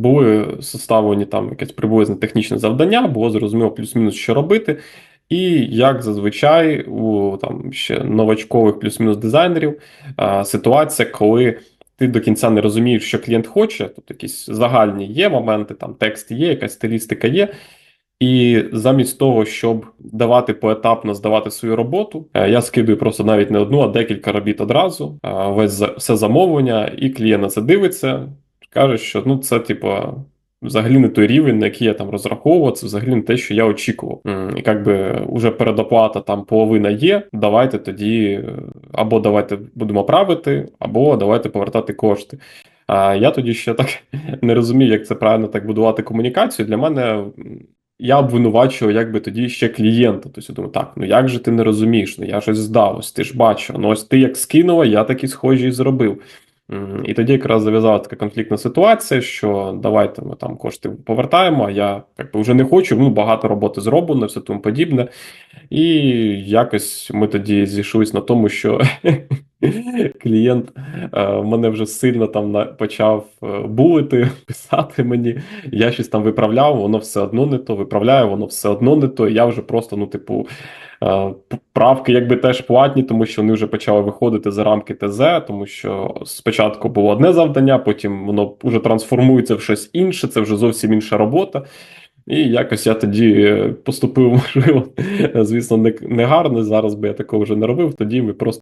Були составлені там якесь приблизне технічне завдання, було зрозуміло плюс-мінус, що робити. І як зазвичай у там ще новачкових плюс-мінус дизайнерів а, ситуація, коли ти до кінця не розумієш, що клієнт хоче, тут якісь загальні є моменти, там текст є, якась стилістика є. І замість того, щоб давати поетапно здавати свою роботу, е, я скидую просто навіть не одну, а декілька робіт одразу, весь все замовлення, і клієнт це дивиться, каже, що ну це типу. Взагалі не той рівень, на який я там розраховував, це взагалі не те, що я очікував. І якби уже передоплата там половина є. Давайте тоді або давайте будемо правити, або давайте повертати кошти. А я тоді ще так не розумію, як це правильно так будувати комунікацію. Для мене я обвинувачував якби тоді ще клієнта. Тобто я думаю, так, ну як же ти не розумієш? Ну я щось здав, ось ти ж бачив. Ну ось ти як скинула, я такі схожі і зробив. І тоді якраз зав'язала така конфліктна ситуація, що давайте ми там кошти повертаємо, а я якби вже не хочу, ну багато роботи зроблено, все тому подібне. І якось ми тоді зійшлися на тому, що клієнт е, мене вже сильно там на- почав е, булити, писати мені. Я щось там виправляв, воно все одно не то, виправляю, воно все одно не то. І я вже просто, ну, типу, е, правки якби теж платні, тому що вони вже почали виходити за рамки ТЗ, тому що спочатку було одне завдання, потім воно вже трансформується в щось інше, це вже зовсім інша робота. І якось я тоді е, поступив, можливо, звісно, не, не гарно. Зараз би я такого вже не робив. Тоді ми просто.